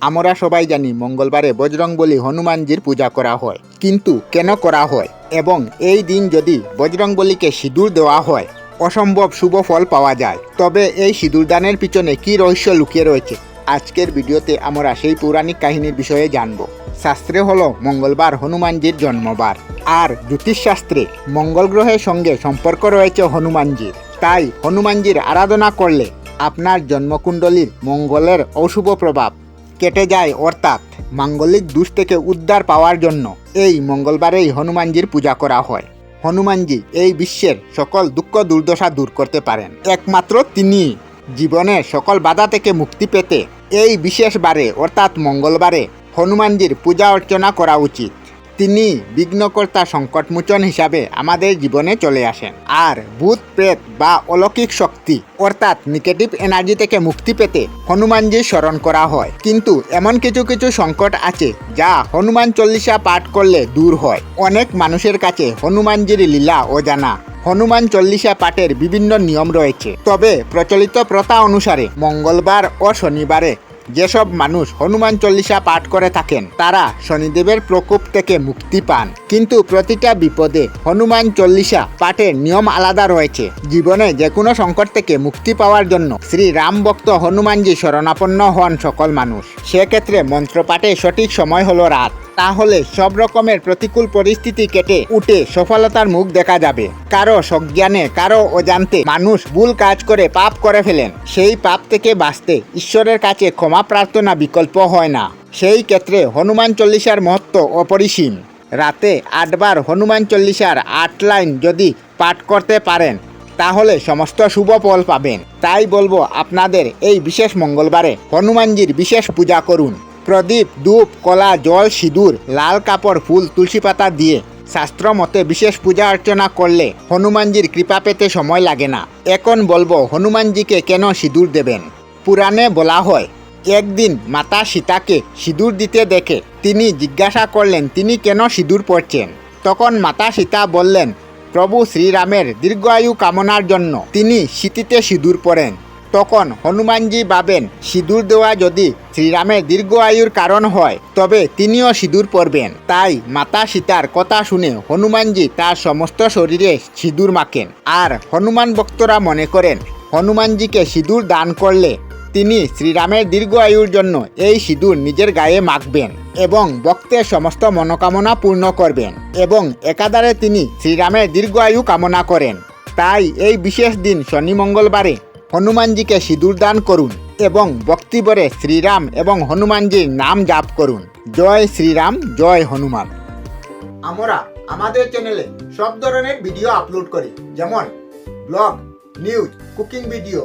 আমরা সবাই জানি মঙ্গলবারে বজরংবলী হনুমানজির পূজা করা হয়। কিন্তু কেন করা হয়? এবং এই দিন যদি বজরংবলীকে সিঁদুর দেওয়া হয়, অসম্ভব শুভ ফল পাওয়া যায়। তবে এই সিঁদুর দানের পিছনে কি রহস্য লুকিয়ে রয়েছে? আজকের ভিডিওতে আমরা সেই পৌরাণিক কাহিনীর বিষয়ে জানব। শাস্ত্রে হলো মঙ্গলবার হনুমানজির জন্মবার। আর জ্যোতিষশাস্ত্রে মঙ্গল গ্রহের সঙ্গে সম্পর্ক রয়েছে হনুমানজির। তাই হনুমানজির আরাধনা করলে আপনার জন্মকুণ্ডলীর মঙ্গলের অশুভ প্রভাব কেটে যায় অর্থাৎ মাঙ্গলিক দুষ থেকে উদ্ধার পাওয়ার জন্য। এই মঙ্গলবারেই হনুমানজির পূজা করা হয়। হনুমানজি এই বিশ্বের সকল দুঃখ দুর্দশা দূর করতে পারেন। একমাত্র তিনি জীবনের সকল বাধা থেকে মুক্তি পেতে এই বিশেষ বারে অর্থাৎ মঙ্গলবারে হনুমানজির পূজা অর্চনা করা উচিত। তিনি বিঘ্নকর্তা সংকটমোচন হিসাবে আমাদের জীবনে চলে আসেন। আর ভূত, প্রেত বা অলৌকিক শক্তি, অর্থাৎ নেগেটিভ এনার্জি থেকে মুক্তি পেতে হনুমানজি স্মরণ করা হয়। কিন্তু এমন কিছু কিছু সংকট আছে যা হনুমান চল্লিশা পাঠ করলে দূর হয়। অনেক মানুষের কাছে হনুমানজির লীলা অজানা। হনুমান চল্লিশা পাঠের বিভিন্ন নিয়ম রয়েছে। তবে প্রচলিত প্রথা অনুসারে মঙ্গলবার ও শনিবারে যেসব মানুষ হনুমান চল্লিশা পাঠ করে থাকেন, তারা শনিদেবের প্রকোপ থেকে মুক্তি পান। কিন্তু প্রতিটা বিপদে হনুমান চল্লিশা পাঠের নিয়ম আলাদা রয়েছে। জীবনে যে কোনো সংকট থেকে মুক্তি পাওয়ার জন্য শ্রী রাম ভক্ত হনুমানজি শরণাপন্ন হন সকল মানুষ। সেক্ষেত্রে মন্ত্রপাঠে সঠিক সময় হলো রাত। তাহলে সব রকমের প্রতিকূল পরিস্থিতি কেটে উঠে সফলতার মুখ দেখা যাবে। কারও সজ্ঞানে, কারও অজান্তে মানুষ ভুল কাজ করে পাপ করে ফেলেন। সেই পাপ থেকে বাঁচতে ঈশ্বরের কাছে ক্ষমা প্রার্থনা বিকল্প হয় না। সেই ক্ষেত্রে হনুমান চল্লিশার মহত্ব অপরিসীম। রাতে আটবার হনুমান চল্লিশার আট লাইন যদি পাঠ করতে পারেন, তাহলে সমস্ত শুভ ফল পাবেন। তাই বলব আপনাদের এই বিশেষ মঙ্গলবারে হনুমানজির বিশেষ পূজা করুন। প্রদীপ, ধূপ, কলা, জল, সিঁদুর, লাল কাপড়, ফুল, তুলসী পাতা দিয়ে শাস্ত্র মতে বিশেষ পূজা অর্চনা করলে হনুমানজির কৃপা পেতে সময় লাগে না। এখন বলব, হনুমানজিকে কেন সিঁদুর দেবেন? পুরাণে বলা হয়, একদিন মাতা সীতাকে সিঁদুর দিতে দেখে তিনি জিজ্ঞাসা করলেন, তিনি কেন সিঁদুর পরছেন? তখন মাতা সীতা বললেন, প্রভু শ্রীরামের দীর্ঘায়ু কামনার জন্য তিনি শীতিতে সিঁদুর পরেন। তখন হনুমানজি ভাবেন, সিঁদুর দেওয়া যদি শ্রীরামের দীর্ঘ আয়ুর কারণ হয়, তবে তিনিও সিঁদুর পরবেন। তাই মাতা সীতার কথা শুনে হনুমানজি তার সমস্ত শরীরে সিঁদুর মাখেন। আর হনুমান ভক্তরা মনে করেন, হনুমানজিকে সিঁদুর দান করলে তিনি শ্রীরামের দীর্ঘ আয়ুর জন্য এই সিঁদুর নিজের গায়ে মাখবেন এবং ভক্তের সমস্ত মনোকামনা পূর্ণ করবেন এবং একাধারে তিনি শ্রীরামের দীর্ঘ আয়ু কামনা করেন। তাই এই বিশেষ দিন শনি মঙ্গলবারে হনুমানজিকে সিঁদুর দান করুন এবং ভক্তিবরে শ্রীরাম এবং হনুমানজির নাম জাপ করুন। জয় শ্রীরাম, জয় হনুমান। আমরা আমাদের চ্যানেলে সব ধরনের ভিডিও আপলোড করি, যেমন ব্লগ নিউজ কুকিং ভিডিও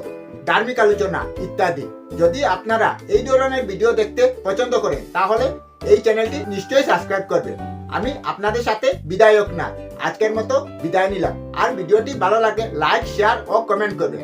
ধার্মিক আলোচনা ইত্যাদি। যদি আপনারা এই ধরনের ভিডিও দেখতে পছন্দ করেন, তাহলে এই চ্যানেলটি নিশ্চয়ই সাবস্ক্রাইব করবেন। আমি আপনাদের সাথে বিদায়ক না, আজকের মতো বিদায় নিলাম। আর ভিডিওটি ভালো লাগে লাইক শেয়ার ও কমেন্ট করবেন।